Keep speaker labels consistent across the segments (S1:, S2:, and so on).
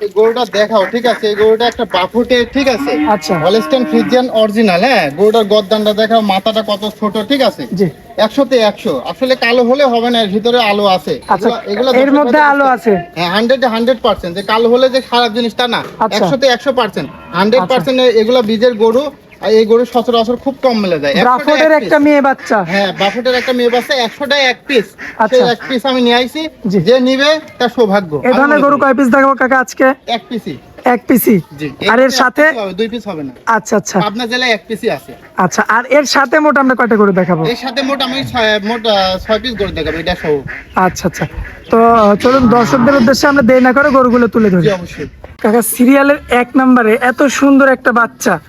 S1: এই গরুটা দেখাও ঠিক আছে? এই গরুটা একটা বাফুটে ঠিক আছে?
S2: আচ্ছা।
S1: হলিস্টেন ফ্রিজিয়ান অরিজিনাল হ্যাঁ? গরুটার গদ্দানটা দেখাও মাথাটা কত ছোট ঠিক আছে?
S2: জি।
S1: একশোতে একশো। আসলে কালো হলে হবে না এর ভিতরে আলো আছে।
S2: আচ্ছা।
S1: এগুলা- এগুলা
S2: এর মধ্যে আলো আছে?
S1: হ্যাঁ হান্ড্রেড হান্ড্রেড পার্সেন্ট যে কালো হলে যে খারাপ জিনিসটা না
S2: আচ্ছা।
S1: একশোতে একশো পার্সেন্ট হান্ড্রেড পার্সেন্ট এগুলো বীজের গরু আর এই গরু সচরাচর খুব কম মেলে যায়। একশোটা
S2: ব্রাফোর্ডের
S1: এক
S2: একটা মেয়ে বাচ্চা।
S1: হ্যাঁ বাফুটের একটা মেয়ে বাচ্চা একশোটায় এক পিস
S2: আচ্ছা।
S1: এক পিস আমি নিয়ে আইছি। যে নিবে তার সৌভাগ্য।
S2: এই ধরনের গরু কয় পিস দেখাবো কাকা আজকে?
S1: এক পিসই
S2: এক পিসি আর এর সাথে?
S1: দুই পিস হবে না।
S2: আচ্ছা আচ্ছা।
S1: পাবনা জেলায় এক পিসই আছে।
S2: আচ্ছা আর এর সাথে মোট আমরা কয়টা গরু দেখাবো?
S1: এর সাথে মোট আমি ছয়- মোট ছয় পিস করে দেখাবো এটা সহ।
S2: আচ্ছা আচ্ছা। তো চলুন দর্শকদের উদ্দেশ্যে আমরা দেরি না করে গরুগুলো তুলে ধরি।
S1: অবশ্যই।
S2: কাকা সিরিয়ালের এক নম্বরে এত সুন্দর একটা বাচ্চা।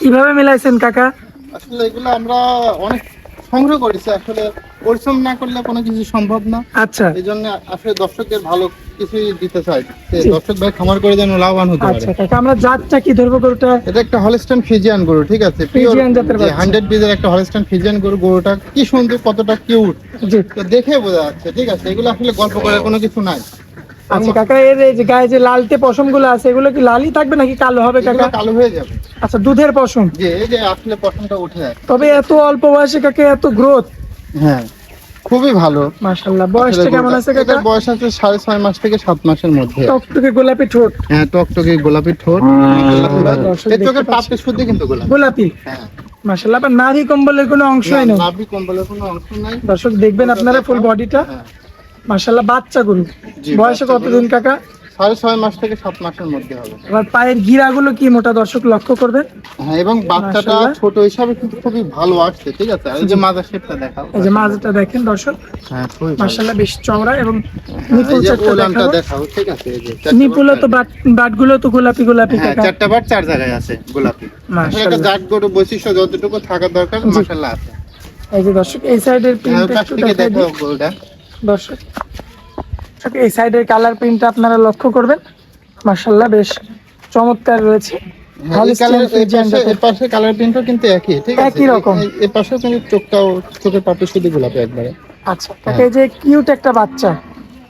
S2: কীভাবে মিলাইছেন কাকা?
S1: আসলে এগুলো আমরা অনেক সংগ্রহ করেছি আসলে পরিশ্রম না করলে কোনো কিছু সম্ভব না।
S2: আচ্ছা।
S1: এই জন্য আসলে দর্শকের ভালো কিছুই দিতে চাই দর্শক ভাই খামার করে যেন লাভবান হতে
S2: আচ্ছা
S1: পারে
S2: কাকা আমরা জাতটা কি ধরবো গরুটা?
S1: এটা একটা হলস্টাইন ফিজিয়ান গরু ঠিক আছে?
S2: ফ্রিজিয়ান জাতের বাচ্চা।
S1: হান্ড্রেড বিজের একটা হলস্টাইন ফিজিয়ান গরু গরুটা কি সুন্দর কতটা কিউট তো দেখে বোঝা যাচ্ছে ঠিক আছে? এগুলো আসলে গল্প করার কোনো কিছু নাই।
S2: আচ্ছা। কাকা এর যে গায়ে যে লালটে পশমগুলো আছে এগুলো কি লালই থাকবে নাকি কালো হবে কাকা?
S1: কালো হয়ে যাবে।
S2: আচ্ছা দুধের পশম?
S1: যে এই যে আসলে পছন্দটা উঠে যায়
S2: তবে এত অল্প বয়সে কাকে এত গ্রোথ?
S1: হ্যাঁ খুবই ভালো।
S2: মাশাল্লাহ বয়সটা কেমন আছে কাকা?
S1: বয়স আছে সাড়ে ছয় মাস থেকে সাত মাসের মধ্যে।
S2: টকটকে গোলাপি ঠোঁট।
S1: হ্যাঁ টকটকে গোলাপি ঠোঁট।
S2: দর্শক
S1: এর চোখের পাপড়ি শুদ্ধ কিন্তু গোলাপি।
S2: গোলাপি?
S1: হ্যাঁ।
S2: নারী কম্বলের কোনো অংশই নেই।
S1: নাভি কম্বলের কোনো অংশ নাই।
S2: দর্শক দেখবেন আপনারা ফুল বডিটা
S1: হ্যাঁ।
S2: মাশাল্লাহ বাচ্চা গরু বয়সে কতদিন কাকা?
S1: সাড়ে ছয় মাস থেকে সাত মাসের মধ্যে হবে।
S2: এবার পায়ের গিরাগুলো কি মোটা দর্শক লক্ষ্য করবেন?
S1: হ্যাঁ এবং বাচ্চাটা ছোট হিসাবে কিন্তু খুবই ভালো আসছে ঠিক আছে? এই যে মাদার শেপটা দেখাও।
S2: এই যে দেখেন দর্শক।
S1: হ্যাঁ।
S2: মাশাল্লাহ বেশ চওড়া এবং
S1: হ্যাঁ,
S2: নিপুল চারটা
S1: দেখাও ঠিক আছে? এই যে
S2: নিপুলে তো বাট বাটগুলো তো গোলাপি গোলাপি
S1: হ্যাঁ চারটা বাট চার জায়গায় আছে গোলাপি।
S2: মাশাল্লাহ
S1: জাত গরু বৈশিষ্ট্য যতটুকু থাকা দরকার মাশাআল্লাহ আছে।
S2: এই যে দর্শক এই সাইডের
S1: হ্যাঁ
S2: প্রিন্টটা একটু
S1: গরুটা
S2: দর্শক এই সাইডের কালার প্রিন্টটা আপনারা লক্ষ্য করবেন। মাশাল্লাহ বেশ চমৎকার রয়েছে।
S1: হ্যাঁ, কালার- প্রিন্টও কিন্তু একই ঠিক আছে?
S2: একই রকম।
S1: পাশেও কিন্তু চোখটাও চোখের পাপড়ি শুধু গোলাপি একবারে।
S2: আচ্ছা তাকে এই যে কিউট একটা বাচ্চা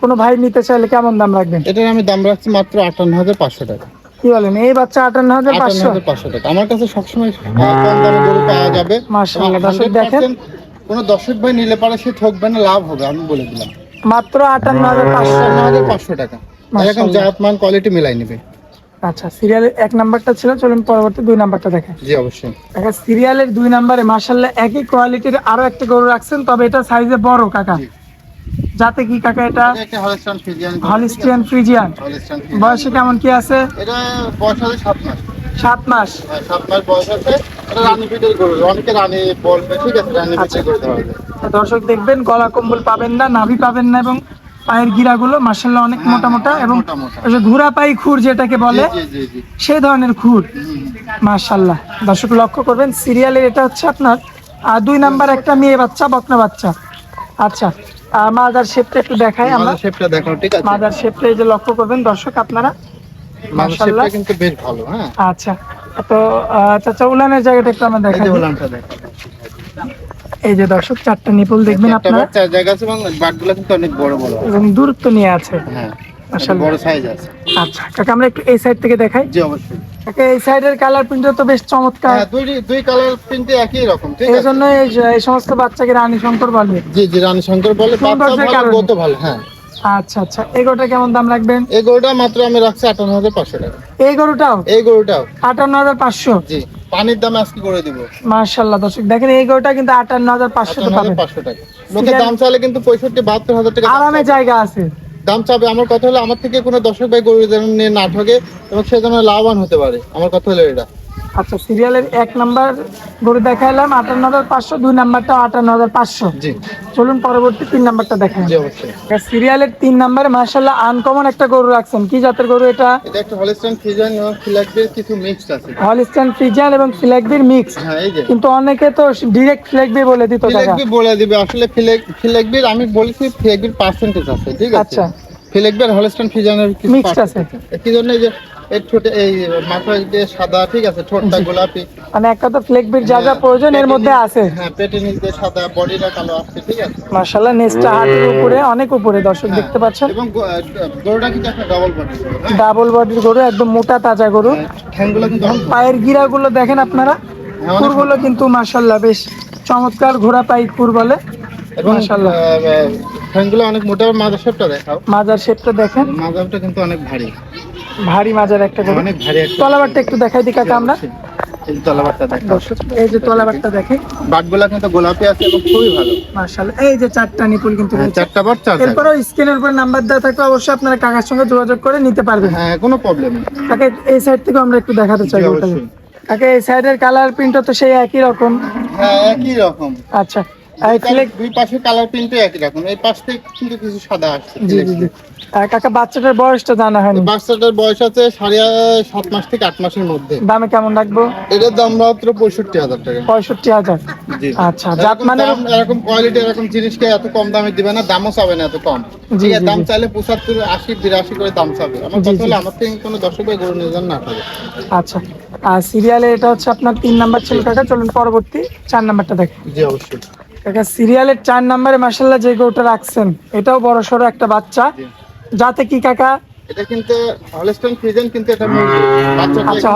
S2: কোনো ভাই নিতে চাইলে কেমন দাম রাখবেন?
S1: এটার আমি দাম রাখছি মাত্র আটান্ন হাজার পাঁচশো টাকা।
S2: কি বলেন এই বাচ্চা আটান্ন হাজার পাঁচশো?
S1: টাকা। আমার কাছে সবসময় কম দামে গরু পাওয়া যাবে।
S2: মাশাআল্লাহ,
S1: এবং
S2: দর্শক
S1: 100%
S2: দেখেন।
S1: কোনো দর্শক ভাই নিলে পারে সে ঠকবে না লাভ হবে আমি বলে দিলাম।
S2: মাত্র আটান্ন হাজার পাঁচশো।
S1: আটান্ন হাজার পাঁচশো টাকা। এরকম
S2: মাশাআল্লাহ।
S1: জাত মান কোয়ালিটি মিলাই নেবে।
S2: আচ্ছা সিরিয়ালের এক নাম্বারটা ছিল চলুন পরবর্তী দুই নাম্বারটা দেখেন।
S1: জি অবশ্যই।
S2: দেখা সিরিয়ালের দুই নাম্বারে মার্শাল্লাহ একই কোয়ালিটির আরও একটা গরু রাখছেন তবে এটা সাইজে বড় কাকা। যাতে কি কাকা এটা হলিস্টিয়ান ফ্রিজিয়ান। বয়সে কেমন কি আছে?
S1: এটা বয়স আছে সাত মাস।
S2: সাত মাস।
S1: হ্যাঁ, সাত মাস বয়স আছে এটা রানী পিটের গরু। অনেকে রানী বলবে ঠিক আছে রানী
S2: আচ্ছা।
S1: করতে পারবে
S2: দর্শক দেখবেন গলা কম্বল পাবেন না নাভি পাবেন না এবং পায়ের গিরাগুলো মার্শাল্লাহ অনেক
S1: হ্যাঁ,
S2: মোটা মোটা
S1: হ্যাঁ,
S2: এবং ঘুরা পাই খুর যেটাকে বলে সেই ধরনের খুর। মার্শাল্লাহ দর্শক লক্ষ্য করবেন সিরিয়ালের এটা হচ্ছে আপনার আহ, দুই নাম্বার একটা মেয়ে বাচ্চা বকনা বাচ্চা। আচ্ছা মাদার শেপটা একটু দেখাই আমরা।
S1: মাদার শেপটা দেখো ঠিক আছে?
S2: মাদার শেপটা এই যে লক্ষ্য করবেন দর্শক আপনারা।
S1: মাদার। শেপটা কিন্তু বেশ ভালো হ্যাঁ।
S2: আচ্ছা। তো চাচা উলানের জায়গাটা একটু আমরা দেখাই।
S1: উলানটা দেখো
S2: এই যে দর্শক চারটা নিপুল দেখবেন আপনারা।
S1: চার জায়গা আছে এবং বাটগুলো কিন্তু অনেক বড় বড়
S2: এবং দূরত্ব নিয়ে আছে।
S1: হ্যাঁ
S2: মাশাআল্লাহ।
S1: বড় সাইজ আছে।
S2: আচ্ছা কাকা আমরা একটু এই সাইড থেকে দেখাই।
S1: জি অবশ্যই।
S2: এই সাইডের কালার প্রিন্টটা তো বেশ চমৎকার।
S1: হ্যাঁ দুই দুই কালার প্রিন্টে একই রকম ঠিক আছে?
S2: জন্য এই সমস্ত বাচ্চাকে রানী শঙ্কর বলে।
S1: জি জি রানী শঙ্কর বলে বাচ্চা ভালো গত ভালো হ্যাঁ।
S2: আচ্ছা আচ্ছা এই গরুটা কেমন দাম রাখবেন?
S1: এই গরুটা মাত্র আমি রাখছি আটান্ন হাজার পাঁচশো টাকা।
S2: এই গরুটাও?
S1: এই গরুটাও।
S2: আটান্ন হাজার পাঁচশো?
S1: জি পানির দাম আজকে করে দিব।
S2: মার্শাল্লাহ দর্শক দেখেন এই গরুটা কিন্তু আটান্ন হাজার পাঁচশো
S1: টাকা। লোকে দাম চাইলে কিন্তু পঁয়ষট্টি বাহাত্তর হাজার টাকা
S2: আরামে জায়গা আছে।
S1: দাম চাবে আমার কথা হলো আমার থেকে কোনো দর্শক ভাই গরু যেন নিয়ে না ঠকে এবং সে যেন লাভবান হতে পারে। আমার কথা হলো এটা।
S2: আচ্ছা সিরিয়ালের এক নাম্বার গরু দেখাইলাম আটান্ন হাজার পাঁচশো দুই নাম্বারটা আটান্ন হাজার পাঁচশো।
S1: জি।
S2: চলুন পরবর্তী তিন নাম্বারটা দেখাই।
S1: জি অবশ্যই।
S2: সিরিয়ালের তিন নাম্বারে মার্শাল্লাহ আনকমন একটা গরু রাখছেন। কি জাতের গরু এটা?
S1: এটা একটা হলিস্টাইন এবং ফিলাকবির কিছু মিক্সড আছে।
S2: ফ্রিজিয়ান এবং ফিলাকবির মিক্স
S1: হ্যাঁ এই যে।
S2: কিন্তু অনেকে তো ডিরেক্ট ফ্লেকবি বলে দিত
S1: বলে দিবে আসলে ফিলেক ফিলাকবির আমি বলেছি ফিলাকবির পার্সেন্টেজ আছে ঠিক আছে?
S2: আচ্ছা।
S1: ফিলেকবের হলস্টাইন ফিজানের কিছু
S2: Mixed আছে।
S1: কি জন্য এই যে এর ছোট এই মাথায় যে সাদা ঠিক আছে ঠোঁটটা গোলাপি।
S2: মানে একটা তো ফ্লেকবিট যা যা প্রয়োজন এর মধ্যে আছে।
S1: হ্যাঁ পেটের নিচে সাদা বডিটা কালো আসছে ঠিক আছে।
S2: মার্শাল্লাহ নেসটা হাতের উপরে অনেক উপরে দর্শক
S1: হ্যাঁ,
S2: দেখতে পাচ্ছেন।
S1: এবং গরুটা কিন্তু একটা ডবল বডি
S2: ডাবল বডির গরু একদম মোটা তাজা গরু।
S1: ঠ্যাংগুলো কিন্তু
S2: পায়ের গিরাগুলো দেখেন আপনারা।
S1: হ্যাঁ,
S2: খুরগুলো কিন্তু মার্শাল্লাহ বেশ চমৎকার ঘোড়া পাই খুর বলে। মাশাআল্লাহ।
S1: ঠ্যাংগুলো অনেক মোটা মাজার শেপটা দেখাও।
S2: মাজার শেপটা দেখেন।
S1: মাজারটা কিন্তু অনেক ভারী।
S2: ভারী মাজার একটা
S1: অনেক ভারী একটা।
S2: তলাবারটা একটু দেখাই দিই কাকা আমরা।
S1: এই তলাবারটা দেখাও।
S2: দর্শক এই যে তলাবারটা দেখেন।
S1: বাটগুলা কিন্তু গোলাপি আছে এবং খুবই ভালো।
S2: এই যে চারটা নিপুল কিন্তু
S1: হ্যাঁ, চারটা বাট চার
S2: স্ক্রিনের উপর নাম্বার দেওয়া থাকলে অবশ্যই আপনারা কাকার সঙ্গে যোগাযোগ করে নিতে পারবেন।
S1: হ্যাঁ কোনো প্রবলেম নেই।
S2: কাকে এই সাইড থেকে আমরা একটু দেখাতে চাই এই সাইডের কালার প্রিন্টও তো সেই একই রকম।
S1: হ্যাঁ একই রকম।
S2: আচ্ছা।
S1: দুই পাশে কালার প্রিন্টও একই রকম। এই পাশ থেকে কিন্তু কিছু সাদা আসছে।
S2: জি জি জি। কাকা বাচ্চাটার বয়সটা জানা হয়নি?
S1: বাচ্চাটার বয়স আছে সাড়ে সাত মাস থেকে আট মাসের মধ্যে।
S2: দামে কেমন রাখব?
S1: এটার দাম মাত্র পঁয়ষট্টি হাজার টাকা।
S2: পঁয়ষট্টি হাজার? আচ্ছা জাত মানে
S1: এরকম কোয়ালিটি এরকম জিনিসকে এত কম দামে দিবে না দামও চাবে না এত কম।
S2: জি,
S1: দাম চাইলে পঁচাত্তর আশি বিরাশি করে দাম চাবে। আমার
S2: জি,
S1: কথা হলো আমার থেকে কোনো দর্শক ভাই গরু নিয়ে যান না থাকে
S2: আচ্ছা আর সিরিয়ালে এটা হচ্ছে আপনার তিন নাম্বার ছিল কাকা চলুন পরবর্তী চার নাম্বারটা দেখেন।
S1: জি অবশ্যই।
S2: কাকা সিরিয়ালের চার নাম্বারে মাসাল্লাহ যে গরুটা রাখছেন এটাও বড় সড়ো একটা বাচ্চা। যাতে কি কাকা
S1: এটা কিন্তু হলস্টাইন কিন্তু এটা
S2: আচ্ছা।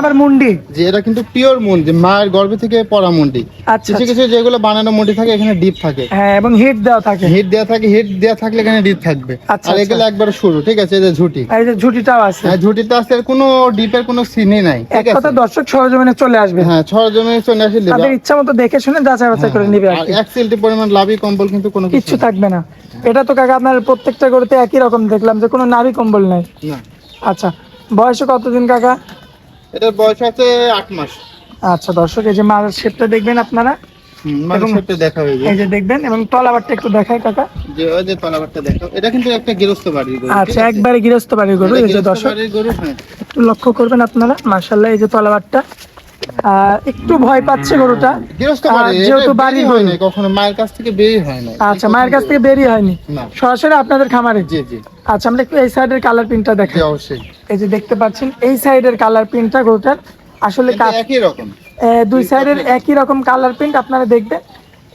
S2: আবার মুন্ডি?
S1: জি এটা কিন্তু পিওর মুন্ডি মায়ের গর্ভে থেকে পড়া মুন্ডি।
S2: আচ্ছা
S1: কিছু কিছু যেগুলো বানানো মুন্ডি থাকে এখানে ডিপ থাকে।
S2: হ্যাঁ এবং হিট দেওয়া থাকে।
S1: হিট দেওয়া থাকে হিট দেওয়া থাকলে এখানে ডিপ থাকবে।
S2: আচ্ছা,
S1: আর এগুলো একবার শুরু ঠিক আছে এই যে ঝুটি।
S2: এই যে ঝুটিটাও আছে।
S1: হ্যাঁ ঝুটিতে আছে কোনো ডিপের কোনো সিনই নাই
S2: এক কথা দর্শক সরজমিনে চলে আসবে।
S1: হ্যাঁ জমি চলে আসে লিবা।
S2: তাদের ইচ্ছা মতো দেখে শুনে যাচাই বাছাই করে নিবে আর
S1: এক সিলটি পরিমাণ লাভি কম্বল কিন্তু কোনো কিছু
S2: থাকবে না। এটা তো কাকা আপনার প্রত্যেকটা গরুতে একই রকম দেখলাম যে কোনো নাভি কম্বল নাই।
S1: না।
S2: আচ্ছা বয়সে কতদিন কাকা?
S1: এটার বয়স আছে আট মাস।
S2: আচ্ছা দর্শক এই যে মার শেপটা দেখবেন আপনারা? এবং-
S1: দেখা হয়ে
S2: এই যে দেখবেন এবং তলাবারটা একটু দেখায় কাকা।
S1: যে ওই যে তলাবারটা দেখো এটা কিন্তু একটা গৃহস্থ বাড়ির গরু
S2: আচ্ছা একবারে গৃহস্থ বাড়ির গরু এই যে দর্শক।
S1: হ্যাঁ।
S2: একটু লক্ষ্য করবেন আপনারা মার্শাল্লাহ এই যে তলাবারটা। আর একটু ভয় পাচ্ছে গরুটা।
S1: বাড়ি
S2: যেহেতু
S1: হয়
S2: গরু।
S1: নাই কখনো মায়ের কাছ থেকে হয় না
S2: আচ্ছা মায়ের কাছ থেকে বেরিয়ে হয়নি। সরাসরি আপনাদের খামারে?
S1: জি জি।
S2: আচ্ছা আমরা একটু এই সাইডের কালার প্রিন্টটা দেখাই
S1: অবশ্যই।
S2: এই যে দেখতে পাচ্ছেন এই সাইডের কালার প্রিন্টটা গরুটার। আসলে
S1: একই রকম।
S2: দুই সাইডের একই রকম। কালার প্রিন্ট আপনারা দেখবেন।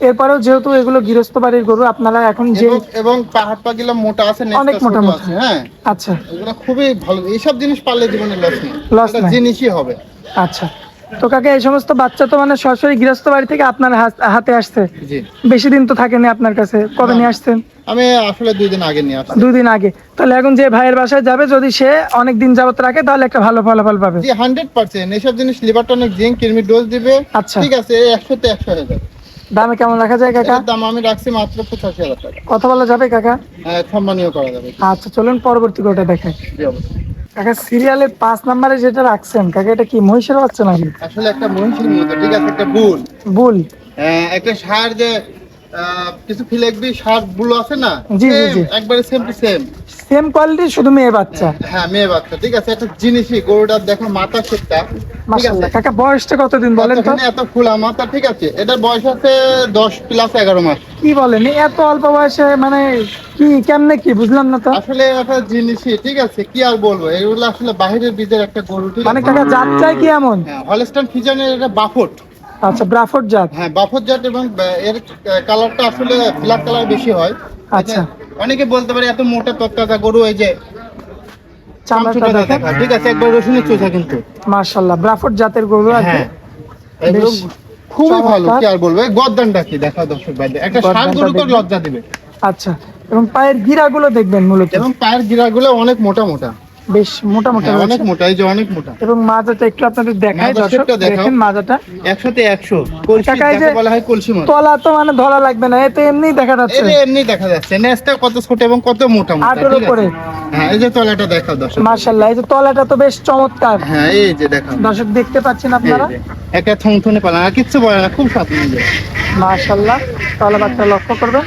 S2: এরপরেও যেহেতু এগুলো গৃহস্থ বাড়ির গরু আপনারা এখন যে
S1: এবং- পাহাড় পাগুলো মোটা আছে
S2: অনেক মোটা মোটা।
S1: হ্যাঁ?
S2: আচ্ছা।
S1: এগুলো খুবই ভালো। এইসব জিনিস পারলে জীবনে লস নেই।
S2: নাই।
S1: জিনিসই হবে।
S2: আচ্ছা। তো কাকে এই সমস্ত বাচ্চা তো মানে সরাসরি গৃহস্থ বাড়ি থেকে আপনার হাতে আসছে। বেশি দিন তো থাকেনি আপনার কাছে। কবে নিয়ে আসছেন?
S1: আমি আসলে দুই দিন আগে নিয়ে আসছি।
S2: দুই দিন আগে। তাহলে এখন যে ভাইয়ের বাসায় যাবে যদি সে অনেক দিন যাবত রাখে তাহলে একটা ভালো ফলাফল পাবে।
S1: জি হান্ড্রেড পার্সেন্ট এইসব জিনিস লিভার টনিক জিঙ্ক কিরমি ডোজ দিবে।
S2: আচ্ছা।
S1: ঠিক আছে একশো তে একশো হয়ে যাবে।
S2: দামে কেমন রাখা যায় কাকা?
S1: দাম আমি রাখছি মাত্র পঁচাশি হাজার টাকা।
S2: কথা বলা যাবে কাকা?
S1: হ্যাঁ, সম্মানীয় করা যাবে।
S2: আচ্ছা চলুন পরবর্তী গোটা দেখাই।
S1: জি অবশ্যই।
S2: কাকা সিরিয়ালে পাঁচ নাম্বারে যেটা রাখছেন কাকা এটা কি মহিষের বাচ্চা নাকি?
S1: আসলে একটা মহিষের মতো ঠিক আছে একটা বুল।
S2: বুল।
S1: আহ, একটা সার যে কিছু ফিলেকবি সারগুলো আছে না?
S2: জি, জি, জি।
S1: একবারে same to same
S2: same quality শুধু মেয়ে বাচ্চা।
S1: হ্যাঁ মেয়ে বাচ্চা ঠিক আছে? একটা জিনিসই গরুটার দেখো মাথা সেটটা আছে?
S2: কাকা বয়সটা কতদিন বলেন তো?
S1: এত ফুলা মাথা ঠিক আছে? এটার বয়স আছে দশ প্লাস এগারো মাস।
S2: কি বলেন? এত অল্প বয়সে মানে কি কেমনে কি? বুঝলাম না তো।
S1: আসলে একটা জিনিসই ঠিক আছে? কি আর বলব? এগুলো আসলে বাহিরের বীজের একটা গরু ঠিক
S2: মানে কাকা জাত চাই কি এমন?
S1: হলস্টাইন ফিজানের এটা বাফট।
S2: আচ্ছা ব্রাফোর্ড জাত?
S1: হ্যাঁ বাফট জাত এবং এর কালারটা আসলে ব্ল্যাক কালার বেশি হয়।
S2: আচ্ছা।
S1: অনেকে বলতে পারে এত মোটা তত্তাজা গরু এই যে
S2: চামড়াটা
S1: দেখা ঠিক আছে একবার রসুনের চোষা কিন্তু।
S2: মাশাল্লাহ ব্রাফোর্ড জাতের গরু কি?
S1: হ্যাঁ খুবই ভালো। কি আর বলব? গদ্দানটা কি? দেখা দর্শক ভাই একটা
S2: গর্দানটা
S1: গরু তো লজ্জা দিবে।
S2: আচ্ছা এবং পায়ের গিরাগুলো দেখবেন মূলত।
S1: এবং পায়ের গিরাগুলো অনেক মোটা মোটা।
S2: বেশ মোটা মোটা
S1: হ্যাঁ, অনেক মোটা এই যে অনেক মোটা।
S2: এবং মাজাটা একটু আপনাদের দেখাই দর্শক দেখেন মাজাটা।
S1: একশোতে একশো। কলসি যাকে বলা হয় কলসি মতো
S2: তলা তো মানে ধরা লাগবে না এতে এমনি দেখা যাচ্ছে।
S1: এটা এমনি দেখা যাচ্ছে। নেসটা কত ছোট এবং কত মোটা মোটা
S2: আটের উপরে।
S1: হ্যাঁ এই যে তলাটা দেখাও দর্শক।
S2: মার্শাল্লাহ এই যে তলাটা তো বেশ চমৎকার।
S1: হ্যাঁ এই যে দেখাও।
S2: দর্শক দেখতে পাচ্ছেন আপনারা?
S1: একটা থংথনে পালা আর কিচ্ছু বলে না খুব স্বাদ নিয়ে
S2: মার্শাল্লাহ তলাবারটা লক্ষ্য করবেন।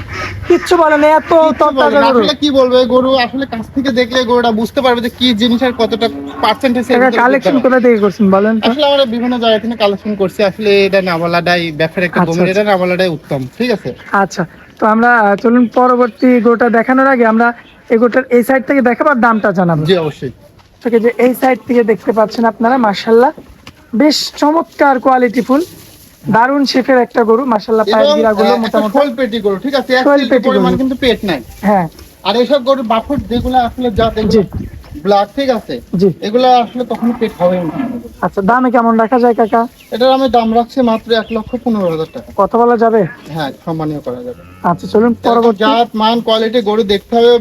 S2: কিচ্ছু বলে না এত তত্তাজা গরু।
S1: আসলে কি বলব এই গরু আসলে কাছ থেকে দেখলে গরুটা বুঝতে পারবে যে কি জিনিস আর কতটা পার্সেন্টেজ
S2: কালেকশন করে দিয়ে করছেন বলেন তো?
S1: আসলে আমরা বিভিন্ন জায়গা থেকে কালেকশন করছি। আসলে এটা নাবলাডাই ব্যবসার একটা
S2: আচ্ছা,
S1: গমের
S2: আচ্ছা।
S1: এটা নাবলাডাই উত্তম ঠিক আছে?
S2: আচ্ছা তো আমরা চলুন পরবর্তী গোটা দেখানোর আগে আমরা এগুলোটার এই সাইড থেকে দেখাবো আর দামটা জানাব।
S1: জি অবশ্যই।
S2: থেকে যে এই সাইড থেকে দেখতে পাচ্ছেন আপনারা মার্শাল্লাহ বেশ চমৎকার কোয়ালিটি ফুল। দারুণ শেফের একটা গরু মার্শাল্লাহ পায়ের
S1: এবং
S2: গিরাগুলো মোটামুটি
S1: খোল পেটি গরু ঠিক আছে? এক
S2: পেটি
S1: পরিমাণ কিন্তু পেট নাই।
S2: হ্যাঁ।
S1: আর এইসব গরু বাফুট যেগুলো আসলে যা
S2: জি।
S1: দেখবে ব্লাড ঠিক আছে?
S2: জি।
S1: এগুলো আসলে তখন পেট হবে না।
S2: আচ্ছা দামে কেমন রাখা যায় কাকা?
S1: এটার আমি দাম রাখছি মাত্র এক লক্ষ পনেরো হাজার টাকা।
S2: কত বলা যাবে?
S1: হ্যাঁ সম্মানীয় করা যাবে।
S2: আচ্ছা চলুন
S1: পরবর্তী জাত মান কোয়ালিটি গরু দেখতে হবে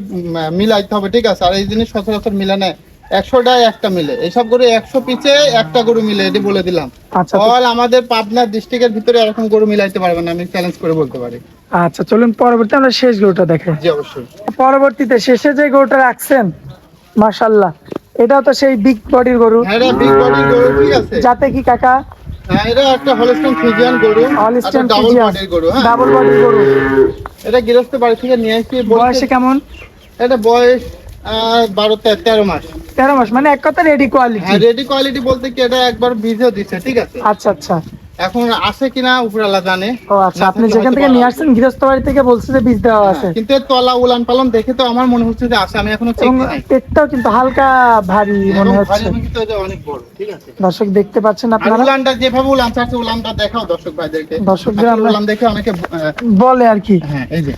S1: মিলাইতে হবে ঠিক আছে? আর এই জিনিস সচরাচর মিলে নেয় একশোটায় একটা মিলে। এইসব গরু একশো পিছে একটা গরু মিলে এটি বলে দিলাম।
S2: আচ্ছা
S1: অল আমাদের পাবনা ডিস্ট্রিক্টের ভিতরে এরকম গরু মিলাইতে পারবে না আমি চ্যালেঞ্জ করে বলতে পারি।
S2: আচ্ছা চলুন পরবর্তী আমরা শেষ গরুটা দেখাই
S1: জি অবশ্যই।
S2: পরবর্তীতে শেষে যে গরুটা রাখছেন মার্শাল্লাহ এটাও তো সেই বিগ বডির গরু।
S1: হ্যাঁ এটা বিগ বডি গরু ঠিক আছে।
S2: যাতে কি কাকা?
S1: হ্যাঁ এটা একটা হলস্টেন ফিজিয়ান গরু ডাবল বডির গরু হ্যাঁ।
S2: ডাবল বডির গরু।
S1: এটা গৃহস্থ বাড়ি থেকে নিয়ে এসেছি
S2: বয়সে কেমন?
S1: এটা বয়স আহ, বারো তে- তেরো মাস।
S2: তেরো মাস মানে এক কথা রেডি কোয়ালিটি
S1: হ্যাঁ রেডি কোয়ালিটি বলতে কি এটা একবার বীজও দিচ্ছে ঠিক আছে?
S2: আচ্ছা আচ্ছা।
S1: এখন আছে কিনা উপরালা জানে।
S2: ও আচ্ছা আপনি যেখান থেকে নিয়ে আসছেন গৃহস্থ বাড়ি থেকে বলছে যে বীজ দেওয়া আছে।
S1: হ্যাঁ, কিন্তু এর তলা উলান পালন দেখে তো আমার মনে হচ্ছে যে আছে আমি এখনও চেক
S2: পেটটাও কিন্তু হালকা ভারী মনে হচ্ছে।
S1: কিন্তু অনেক বড় ঠিক আছে?
S2: দর্শক দেখতে পাচ্ছেন আপনারা?
S1: উলানটা যেভাবে উলান চাচ্ছে উলানটা দেখাও দর্শক ভাইদেরকে।
S2: দর্শকদের
S1: উলান দেখে অনেকে
S2: বলে আর কি।
S1: হ্যাঁ এই যে।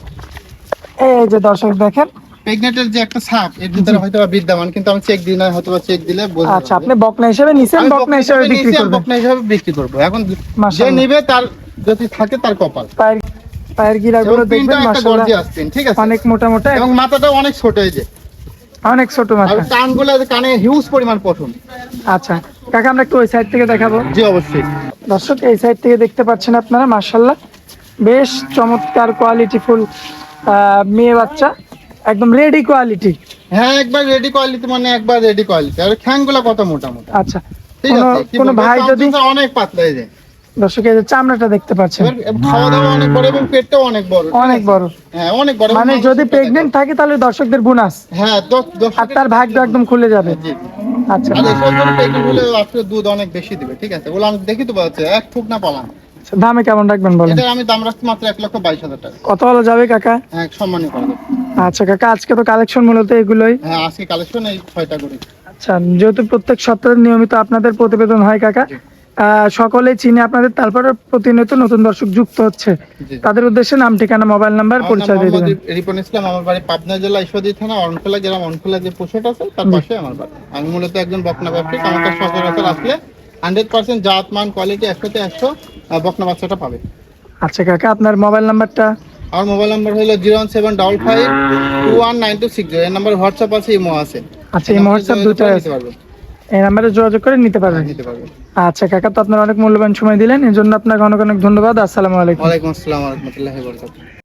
S2: এই যে দর্শক দেখেন
S1: যে একটা সাপ এর ভিতরে হয়তো বিদ্যমান কিন্তু আমি চেক দিই না হয়তো চেক দিলে
S2: আচ্ছা আপনি বকনা হিসেবে নিছেন বকনা হিসেবে বিক্রি করবেন।
S1: বকনা হিসেবে বিক্রি করব। এখন যে
S2: মাশাআল্লাহ।
S1: নিবে তার যদি থাকে তার কপাল।
S2: পায়ের পায়ের গিরাগুলো দেখবেন মাশাআল্লাহ
S1: ঠিক আছে?
S2: অনেক মোটা মোটা
S1: এবং মাথাটা অনেক ছোট এই যে।
S2: অনেক ছোট
S1: আর
S2: মাথা
S1: কানগুলো কানে হিউজ পরিমাণ পশম।
S2: আচ্ছা কাকা আমরা একটু ওই সাইড থেকে দেখাবো।
S1: জি অবশ্যই।
S2: দর্শক এই সাইড থেকে দেখতে পাচ্ছেন আপনারা মার্শাল্লাহ বেশ চমৎকার কোয়ালিটি ফুল মেয়ে বাচ্চা। একদম রেডি কোয়ালিটি
S1: হ্যাঁ একবার রেডি কোয়ালিটি মানে একবার রেডি কোয়ালিটি আর খ্যাংগুলো কত মোটা মোটা?
S2: আচ্ছা
S1: ঠিক আছে
S2: কোনো ভাই যদি
S1: অনেক পাতলা এই যে।
S2: দর্শক এই চামড়াটা দেখতে পাচ্ছেন।
S1: খাওয়া দাওয়া অনেক বড় এবং পেটটাও অনেক বড়
S2: অনেক বড়।
S1: হ্যাঁ অনেক বড়
S2: মানে যদি
S1: দেখো।
S2: প্রেগনেন্ট থাকে তাহলে দর্শকদের বোনাস
S1: হ্যাঁ
S2: আর তার ভাগ্য একদম খুলে যাবে।
S1: জি
S2: আচ্ছা।
S1: আর এসব গরু প্রেগনেন্ট হলে আসলে দুধ অনেক বেশি দিবে ঠিক আছে? ওগুলো আমি দেখি তো পাচ্ছে এক ঠুক না পালাম
S2: দামে কেমন রাখবেন বলেন?
S1: এটার আমি দাম রাখছি মাত্র এক লক্ষ বাইশ হাজার টাকা।
S2: কত ভালো যাবে কাকা?
S1: হ্যাঁ সম্মানীয় করে।
S2: আচ্ছা কাকা আজকে তো কালেকশন মূলত এগুলোই।
S1: হ্যাঁ আজকে কালেকশন এই ছয়টা করে।
S2: আচ্ছা যেহেতু প্রত্যেক সপ্তাহে নিয়মিত আপনাদের প্রতিবেদন হয় কাকা সকলে চিনে আপনাদের তারপরে প্রতিনিয়ত নতুন দর্শক যুক্ত হচ্ছে। তাদের উদ্দেশ্যে নাম ঠিকানা মোবাইল নাম্বার পরিচয় দিয়ে দিবেন।
S1: রিপন ইসলাম আমার বাড়ি পাবনা জেলা ঈশ্বরদী থানা অনখোলা গ্রাম অনখোলা যে পোশাক আছে তার পাশে আমার বাড়ি। আমি মূলত একজন বকনা ব্যবসায়ী আমার কাছে সচরাচর আসলে হান্ড্রেড পার্সেন্ট জাত মান কোয়ালিটি একশোতে একশো বকনা বাচ্চাটা পাবে।
S2: আচ্ছা কাকা আপনার মোবাইল নাম্বারটা?
S1: আমার মোবাইল নাম্বার হলো zero one seven double five two one nine two six zero. এর নাম্বার হোয়াটসঅ্যাপ আছে ইমো আছে।
S2: আচ্ছা ইমো হোয়াটসঅ্যাপ দুটো আছে। এই নাম্বারে যোগাযোগ করে নিতে পারবেন।
S1: নিতে পারবে
S2: আচ্ছা কাকা তো আপনার অনেক মূল্যবান সময় দিলেন এর জন্য আপনাকে অনেক অনেক ধন্যবাদ। আসসালামু আলাইকুম।
S1: ওয়ালাইকুম আসসালাম রহমতুল্লাহ বরকাত